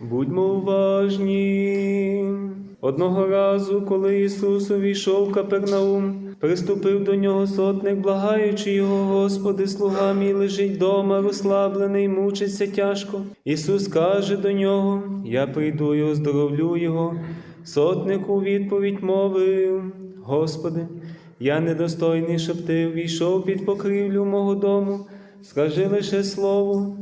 Будьмо уважні. Одного разу, коли Ісус увійшов в Капернаум, приступив до нього сотник, благаючи його, Господи, слуга мій лежить дома, розслаблений, мучиться тяжко. Ісус каже до нього: Я прийду і оздоровлю його. Сотник у відповідь мовив: Господи, я недостойний, щоб ти ввійшов під покрівлю мого дому. Скажи лише слово,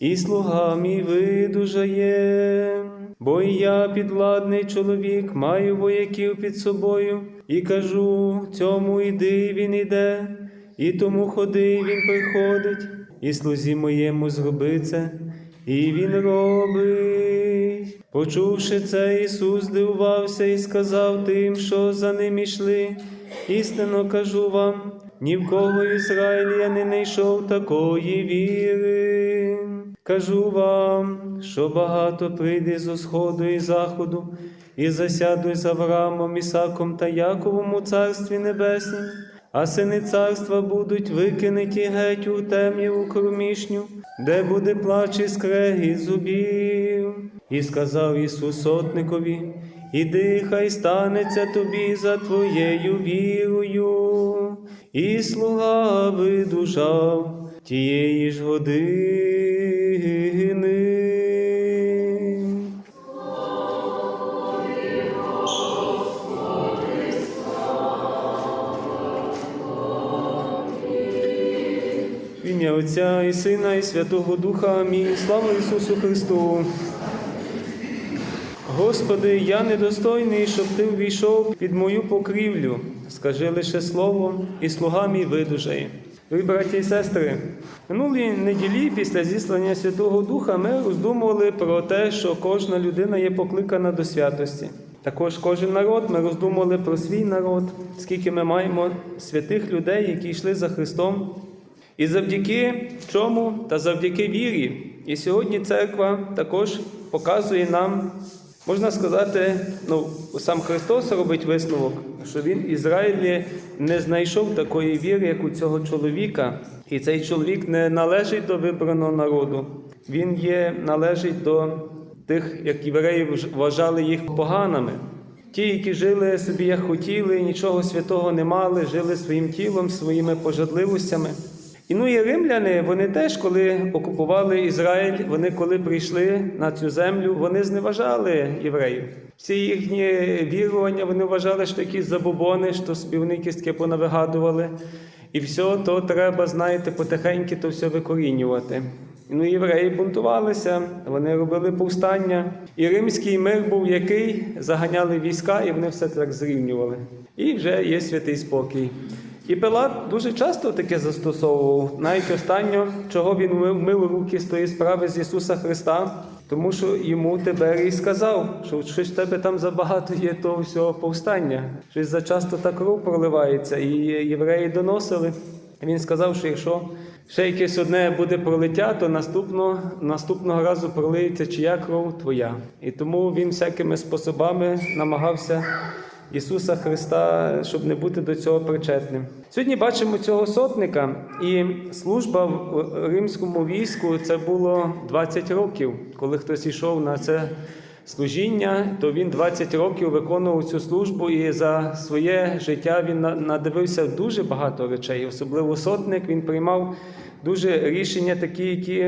і слуга мій видужає. Бо і я підвладний чоловік, маю вояків під собою, і кажу цьому іди, він іде, і тому ходи, він приходить, і слузі моєму це, і він робить. Почувши це, Ісус здивувався і сказав тим, що за ним ішли. Істинно кажу вам, ні в кого в Ізраїлі я не знайшов такої віри. Кажу вам, що багато прийде зо сходу і заходу, і засядуть з Авраамом, Ісаком та Яковом у Царстві Небеснім, а сини царства будуть викинуті геть у темряву кромішню, де буде плач і скрегіт зубів. І сказав Ісус сотникові, Іди, хай станеться тобі за твоєю вірою, і слуга видужав тієї ж години. Ім'я Отця і Сина, і Святого Духа. Амінь. Слава Ісусу Христу. Господи, я недостойний, щоб Ти увійшов під мою покрівлю. Скажи лише слово, і слуга мій видужає. Дорогі браті і сестри, минулі неділі після зіслання Святого Духа ми роздумували про те, що кожна людина є покликана до святості. Також кожен народ ми роздумували про свій народ, скільки ми маємо святих людей, які йшли за Христом. І завдяки чому та завдяки вірі. І сьогодні церква також показує нам, можна сказати, ну сам Христос робить висновок, що він в Ізраїлі не знайшов такої віри, як у цього чоловіка. І цей чоловік не належить до вибраного народу. Він є належить до тих, як євреї вважали їх поганими. Ті, які жили собі як хотіли, нічого святого не мали, жили своїм тілом, своїми пожадливостями. І ну і римляни, вони теж, коли окупували Ізраїль, вони коли прийшли на цю землю, вони зневажали євреїв. Всі їхні вірування вони вважали, що якісь забобони, що собі вони якісь таке понавигадували. І все, то треба, знаєте, потихеньки то все викорінювати. Ну, євреї бунтувалися, вони робили повстання. І римський мир був який заганяли війська, і вони все так зрівнювали. І вже є святий спокій. І Пилат дуже часто таке застосовував, навіть останньо, чого він мив руки з тої справи з Ісуса Христа, тому що йому Тиберій сказав, що щось в тебе там забагато є того всього повстання, щось зачасто та кров проливається, і євреї доносили. Він сказав, що якщо ще якесь одне буде пролиття, то наступного, наступного разу пролиється чия кров твоя. І тому він всякими способами намагався. Ісуса Христа, щоб не бути до цього причетним. Сьогодні бачимо цього сотника, і служба в римському війську це було 20 років. Коли хтось йшов на це служіння, то він 20 років виконував цю службу, і за своє життя він надивився дуже багато речей. Особливо сотник він приймав дуже рішення, такі, які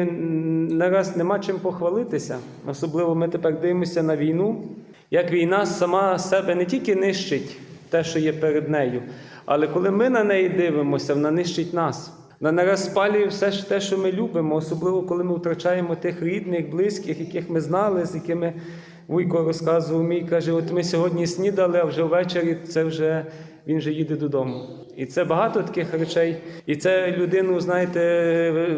нараз нема чим похвалитися. Особливо ми тепер дивимося на війну як війна сама себе не тільки нищить те, що є перед нею, але коли ми на неї дивимося, вона нищить нас. Вона нараз спалює все ж те, що ми любимо, особливо коли ми втрачаємо тих рідних, близьких, яких ми знали, з якими Вуйко розказував мій, каже: от ми сьогодні снідали, а вже ввечері це вже він вже їде додому. І це багато таких речей. І це людину, знаєте,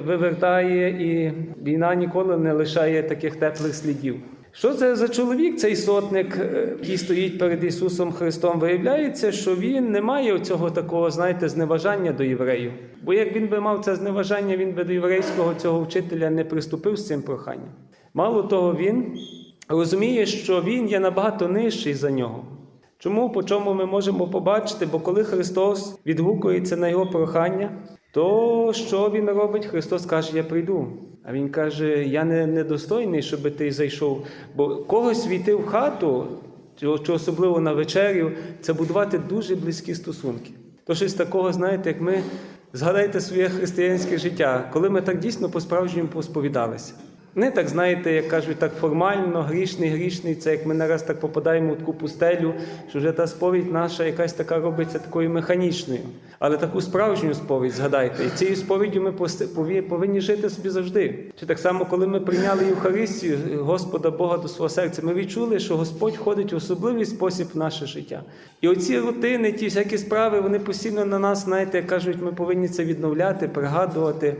вивертає, і війна ніколи не лишає таких теплих слідів. Що це за чоловік, цей сотник, який стоїть перед Ісусом Христом? Виявляється, що він не має цього такого, знаєте, зневажання до євреїв. Бо як він би мав це зневажання, він би до єврейського цього вчителя не приступив з цим проханням. Мало того, він розуміє, що він є набагато нижчий за нього. Чому, по чому ми можемо побачити? Бо коли Христос відгукується на його прохання, то що він робить? Христос каже: Я прийду. А він каже: Я не недостойний, щоб ти зайшов, бо когось війти в хату, чи особливо на вечерю, це будувати дуже близькі стосунки. То щось такого, знаєте, як ми згадайте своє християнське життя, коли ми так дійсно по-справжньому посповідалися. Не так, знаєте, як кажуть, так формально, грішний, грішний, це як ми нараз так попадаємо в таку пустелю, що вже та сповідь наша якась така робиться такою механічною. Але таку справжню сповідь, згадайте, і цією сповіддю ми повинні жити собі завжди. Чи так само, коли ми прийняли Євхаристію, Господа Бога до свого серця, ми відчули, що Господь входить в особливий спосіб в наше життя. І оці рутини, ті всякі справи, вони постійно на нас, знаєте, кажуть, ми повинні це відновляти, пригадувати.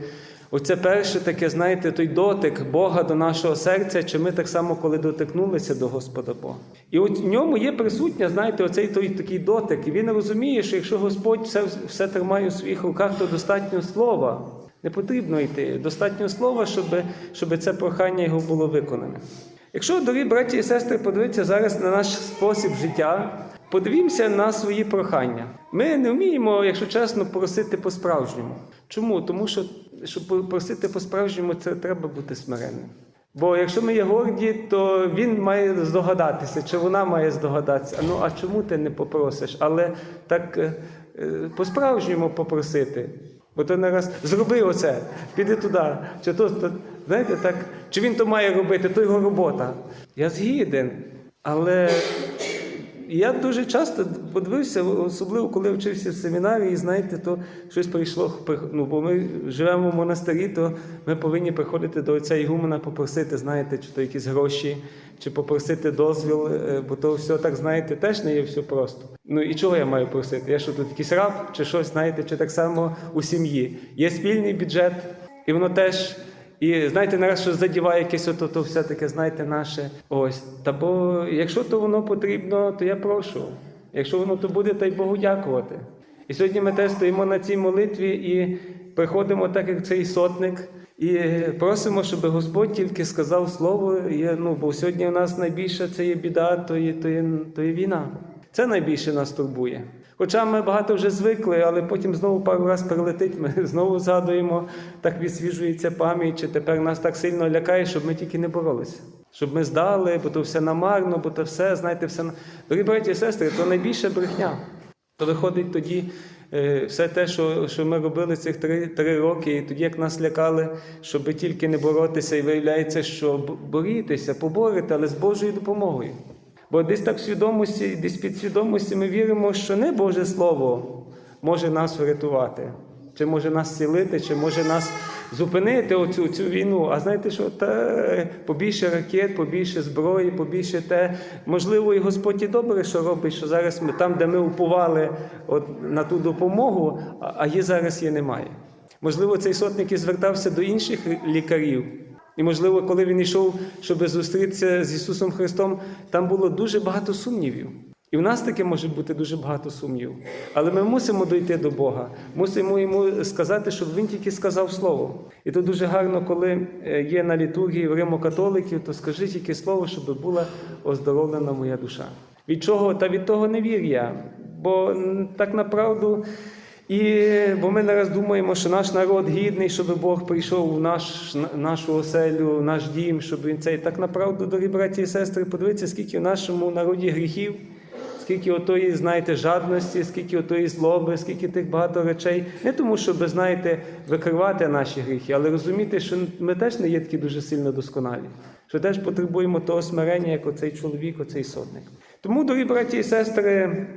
Оце перше таке, знаєте, той дотик Бога до нашого серця, чи ми так само, коли дотикнулися до Господа Бога. І от в ньому є присутня, знаєте, оцей той такий дотик. І він розуміє, що якщо Господь все, все тримає у своїх руках, то достатньо слова. Не потрібно йти. Достатньо слова, щоб, щоб це прохання його було виконане. Якщо, дорогі браті і сестри, подивитися зараз на наш спосіб життя, подивімося на свої прохання. Ми не вміємо, якщо чесно, просити по-справжньому. Чому? Тому що, щоб просити по-справжньому, це треба бути смиренним. Бо якщо ми є горді, то він має здогадатися, чи вона має здогадатися. Ну а чому ти не попросиш? Але так е, по-справжньому попросити. Бо то не раз зроби оце, піди туди. Чи то, то знаєте, так, чи він то має робити, то його робота. Я згіден. Але я дуже часто подивився, особливо коли вчився в семінарії, знаєте, то щось прийшло. Ну, бо ми живемо в монастирі, то ми повинні приходити до отця Ігумена попросити, знаєте, чи то якісь гроші, чи попросити дозвіл, е, бо то все так, знаєте, теж не є все просто. Ну і чого я маю просити? Я що тут якийсь раб, чи щось, знаєте, чи так само у сім'ї. Є спільний бюджет, і воно теж. І знаєте, нараз що задіває якесь ото, то все таке, знаєте, наше. Ось. Та бо якщо то воно потрібно, то я прошу. Якщо воно то буде, то й Богу дякувати. І сьогодні ми теж стоїмо на цій молитві і приходимо, так як цей сотник, і просимо, щоб Господь тільки сказав слово. Є, ну, бо сьогодні у нас найбільше це є біда, то є, то є, то є війна. Це найбільше нас турбує. Хоча ми багато вже звикли, але потім знову пару раз прилетить, ми знову згадуємо, так відсвіжується пам'ять, чи тепер нас так сильно лякає, щоб ми тільки не боролися. Щоб ми здали, бо то все намарно, бо то все, знаєте, все. на- Дорогі браті і сестри, то найбільша брехня. То виходить тоді е, все те, що, що ми робили цих три, три роки, і тоді як нас лякали, щоб тільки не боротися, і виявляється, що борітеся, поборете, але з Божою допомогою. Бо десь так в свідомості, десь під свідомості ми віримо, що не Боже Слово може нас врятувати, чи може нас зцілити, чи може нас зупинити оцю цю війну. А знаєте, що та побільше ракет, побільше зброї, побільше те. Можливо, і Господь і добре, що робить, що зараз ми там, де ми уповали от, на ту допомогу, а її зараз її немає. Можливо, цей сотник і звертався до інших лікарів. І, можливо, коли він йшов, щоб зустрітися з Ісусом Христом, там було дуже багато сумнівів. І в нас таке може бути дуже багато сумнівів. Але ми мусимо дойти до Бога, мусимо йому сказати, щоб він тільки сказав слово. І то дуже гарно, коли е, є на літургії в Римо-католиків, то скажи тільки слово, щоб була оздоровлена моя душа. Від чого? Та від того невір'я. Бо так направду. І бо ми зараз думаємо, що наш народ гідний, щоб Бог прийшов в наш, нашу оселю, в наш дім, щоб він цей так направду, дорогі браті і сестри, подивіться, скільки в нашому народі гріхів, скільки отої, знаєте, жадності, скільки отої злоби, скільки тих багато речей. Не тому, щоб, знаєте, викривати наші гріхи, але розуміти, що ми теж не є такі дуже сильно досконалі, що теж потребуємо того смирення, як оцей чоловік, оцей сотник. Тому, дорогі браті і сестри.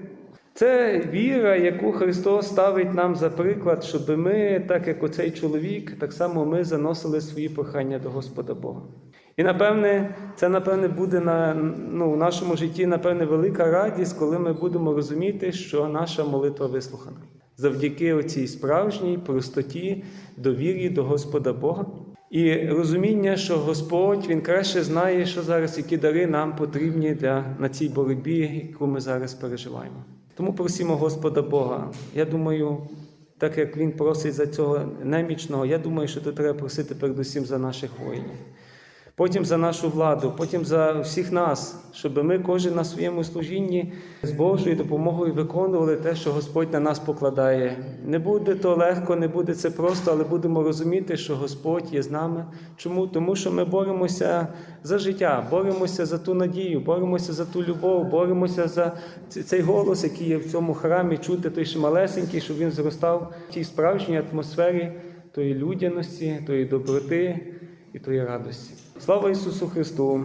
Це віра, яку Христос ставить нам за приклад, щоб ми, так як оцей чоловік, так само ми заносили свої прохання до Господа Бога. І напевне, це напевне буде на ну, в нашому житті, напевне, велика радість, коли ми будемо розуміти, що наша молитва вислухана завдяки оцій справжній простоті, довірі до Господа Бога. І розуміння, що Господь Він краще знає, що зараз, які дари нам потрібні для, на цій боротьбі, яку ми зараз переживаємо. Тому просимо Господа Бога. Я думаю, так як Він просить за цього немічного, я думаю, що то треба просити передусім за наших воїнів. Потім за нашу владу, потім за всіх нас, щоб ми кожен на своєму служінні з Божою допомогою виконували те, що Господь на нас покладає. Не буде то легко, не буде це просто, але будемо розуміти, що Господь є з нами. Чому? Тому що ми боремося за життя, боремося за ту надію, боремося за ту любов, боремося за цей голос, який є в цьому храмі, чути той ще малесенький, щоб він зростав в тій справжній атмосфері тої людяності, тої доброти і твоєї радості. Слава Ісусу Христу!